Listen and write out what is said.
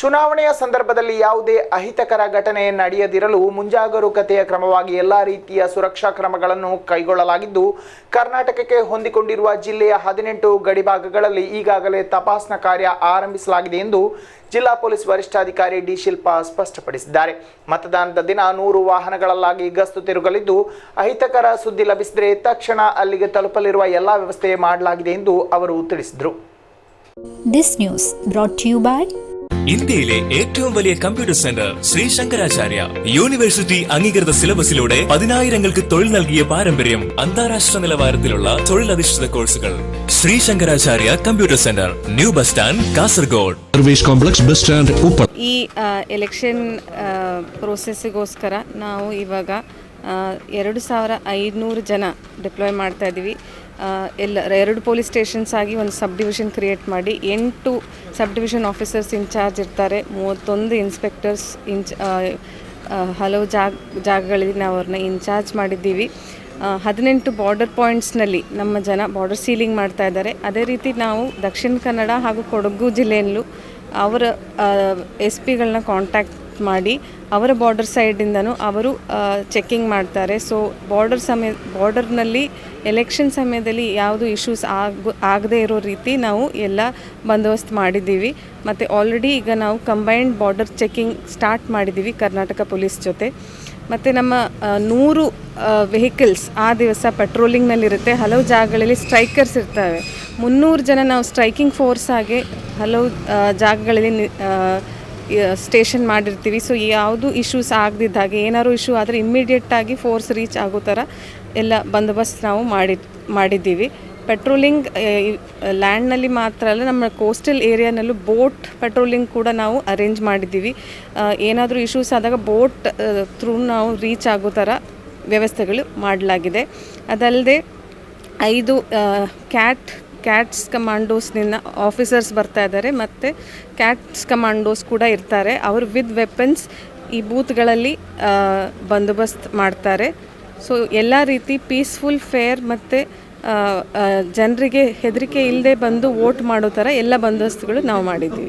ಚುನಾವಣೆಯ ಸಂದರ್ಭದಲ್ಲಿ ಯಾವುದೇ ಅಹಿತಕರ ಘಟನೆ ನಡೆಯದಿರಲು ಮುಂಜಾಗರೂಕತೆಯ ಕ್ರಮವಾಗಿ ಎಲ್ಲ ರೀತಿಯ ಸುರಕ್ಷಾ ಕ್ರಮಗಳನ್ನು ಕೈಗೊಳ್ಳಲಾಗಿದ್ದು, ಕರ್ನಾಟಕಕ್ಕೆ ಹೊಂದಿಕೊಂಡಿರುವ ಜಿಲ್ಲೆಯ ಹದಿನೆಂಟು ಗಡಿಭಾಗಗಳಲ್ಲಿ ಈಗಾಗಲೇ ತಪಾಸಣಾ ಕಾರ್ಯ ಆರಂಭಿಸಲಾಗಿದೆ ಎಂದು ಜಿಲ್ಲಾ ಪೊಲೀಸ್ ವರಿಷ್ಠಾಧಿಕಾರಿ ಡಿ ಶಿಲ್ಪಾ ಸ್ಪಷ್ಟಪಡಿಸಿದ್ದಾರೆ. ಮತದಾನದ ದಿನ ನೂರು ವಾಹನಗಳಲ್ಲಾಗಿ ಗಸ್ತು ತಿರುಗಲಿದ್ದು, ಅಹಿತಕರ ಸುದ್ದಿ ಲಭಿಸಿದರೆ ತಕ್ಷಣ ಅಲ್ಲಿಗೆ ತಲುಪಲಿರುವ ಎಲ್ಲಾ ವ್ಯವಸ್ಥೆ ಮಾಡಲಾಗಿದೆ ಎಂದು ಅವರು ತಿಳಿಸಿದರು. This news brought you by ഇന്ത്യയിലെ ഏറ്റവും വലിയ computer centre Sree Sankaracharya university അംഗീകൃത സിലബസിലൂടെ പതിനായിരങ്ങൾക്ക് തൊഴിൽ നൽകിയ പാരമ്പര്യം അന്താരാഷ്ട്ര നിലവാരത്തിലുള്ള തൊഴിലധിഷ്ഠിത കോഴ്സുകൾ Sree Sankaracharya computer centre new bus stand Kasaragod service complex bus stand Uppala ಈ ಎಲೆಕ್ಷನ್ ಪ್ರೋಸೆಸ್ಸಿಗೋಸ್ಕರ ನಾವು ಇವಾಗ ಆ, ಎರಡು ಸಾವಿರ ಐದುನೂರು ಜನ ಡಿಪ್ಲಾಯ್ ಮಾಡ್ತಾ ಇದ್ದೀವಿ ಆ, ಎಲ್ಲ ಎರಡು ಪೊಲೀಸ್ ಸ್ಟೇಷನ್ಸ್ ಆಗಿ ಒಂದು ಸಬ್ ಡಿವಿಷನ್ ಕ್ರಿಯೇಟ್ ಮಾಡಿ ಎಂಟು ಸಬ್ ಡಿವಿಷನ್ ಆಫೀಸರ್ಸ್ ಇನ್ಚಾರ್ಜ್ ಇರ್ತಾರೆ. ಮೂವತ್ತೊಂದು ಇನ್ಸ್ಪೆಕ್ಟರ್ಸ್ ಆ, ಹಲವು ಜಾಗ ಜಾಗಗಳಲ್ಲಿ ನಾವು ಅವ್ರನ್ನ ಇನ್ಚಾರ್ಜ್ ಮಾಡಿದ್ದೀವಿ. ಹದಿನೆಂಟು ಬಾರ್ಡರ್ ಪಾಯಿಂಟ್ಸ್ನಲ್ಲಿ ನಮ್ಮ ಜನ ಬಾರ್ಡರ್ ಸೀಲಿಂಗ್ ಮಾಡ್ತಾ ಇದ್ದಾರೆ. ಅದೇ ರೀತಿ ನಾವು ದಕ್ಷಿಣ ಕನ್ನಡ ಹಾಗೂ ಕೊಡಗು ಜಿಲ್ಲೆಯಲ್ಲೂ ಅವರ ಎಸ್ ಪಿಗಳನ್ನ ಕಾಂಟ್ಯಾಕ್ಟ್ ಮಾಡಿ ಅವರ ಬಾರ್ಡರ್ ಸೈಡಿಂದನೂ ಅವರು ಚೆಕ್ಕಿಂಗ್ ಮಾಡ್ತಾರೆ. ಸೊ ಬಾರ್ಡರ್ ಸಮಯ ಬಾರ್ಡರ್ನಲ್ಲಿ ಎಲೆಕ್ಷನ್ ಸಮಯದಲ್ಲಿ ಯಾವುದು ಇಶ್ಯೂಸ್ ಆಗ, ಆಗದೇ ಇರೋ ರೀತಿ ನಾವು ಎಲ್ಲ ಬಂದೋಬಸ್ತ್ ಮಾಡಿದ್ದೀವಿ. ಮತ್ತು ಆಲ್ರೆಡಿ ಈಗ ನಾವು ಕಂಬೈನ್ಡ್ ಬಾರ್ಡರ್ ಚೆಕ್ಕಿಂಗ್ ಸ್ಟಾರ್ಟ್ ಮಾಡಿದ್ದೀವಿ ಕರ್ನಾಟಕ ಪೊಲೀಸ್ ಜೊತೆ. ಮತ್ತು ನಮ್ಮ ನೂರು ವೆಹಿಕಲ್ಸ್ ಆ ದಿವಸ ಪೆಟ್ರೋಲಿಂಗ್ನಲ್ಲಿರುತ್ತೆ ಹಲವು ಜಾಗಗಳಲ್ಲಿ ಸ್ಟ್ರೈಕರ್ಸ್ ಇರ್ತವೆ. ಮುನ್ನೂರು ಜನ ನಾವು ಸ್ಟ್ರೈಕಿಂಗ್ ಫೋರ್ಸ್ ಆಗಿ ಹಲವು ಜಾಗಗಳಲ್ಲಿ ಸ್ಟೇಷನ್ ಮಾಡಿರ್ತೀವಿ. ಸೊ ಯಾವುದು ಇಶ್ಯೂಸ್ ಆಗದಿದ್ದ ಹಾಗೆ, ಏನಾದ್ರು ಇಶ್ಯೂ ಆದರೆ ಇಮ್ಮಿಡಿಯೇಟಾಗಿ ಫೋರ್ಸ್ ರೀಚ್ ಆಗೋ ಥರ ಎಲ್ಲ ಬಂದೋಬಸ್ತ್ ನಾವು ಮಾಡಿ, ಮಾಡಿದ್ದೀವಿ. ಪೆಟ್ರೋಲಿಂಗ್ ಲ್ಯಾಂಡ್ನಲ್ಲಿ ಮಾತ್ರ ಅಲ್ಲ, ನಮ್ಮ ಕೋಸ್ಟಲ್ ಏರಿಯಾನಲ್ಲೂ ಬೋಟ್ ಪೆಟ್ರೋಲಿಂಗ್ ಕೂಡ ನಾವು ಅರೇಂಜ್ ಮಾಡಿದ್ದೀವಿ. ಏನಾದರೂ ಇಶ್ಯೂಸ್ ಆದಾಗ ಬೋಟ್ ಥ್ರೂ ನಾವು ರೀಚ್ ಆಗೋ ಥರ ವ್ಯವಸ್ಥೆಗಳು ಮಾಡಲಾಗಿದೆ. ಅದಲ್ಲದೆ ಐದು ಕ್ಯಾಟ್ ಕ್ಯಾಟ್ಸ್ ಕಮಾಂಡೋಸ್ನಿಂದ ಆಫೀಸರ್ಸ್ ಬರ್ತಾ ಇದ್ದಾರೆ ಮತ್ತು ಕ್ಯಾಟ್ಸ್ ಕಮಾಂಡೋಸ್ ಕೂಡ ಇರ್ತಾರೆ. ಅವರು ವಿತ್ ವೆಪನ್ಸ್ ಈ ಬೂತ್ಗಳಲ್ಲಿ ಬಂದೋಬಸ್ತ್ ಮಾಡ್ತಾರೆ. ಸೊ ಎಲ್ಲ ರೀತಿ ಪೀಸ್ಫುಲ್ ಫೇರ್ ಮತ್ತು ಜನರಿಗೆ ಹೆದರಿಕೆ ಇಲ್ಲದೆ ಬಂದು ವೋಟ್ ಮಾಡೋ ಥರ ಎಲ್ಲ ಬಂದೋಬಸ್ತ್ಗಳು ನಾವು ಮಾಡಿದ್ದೀವಿ.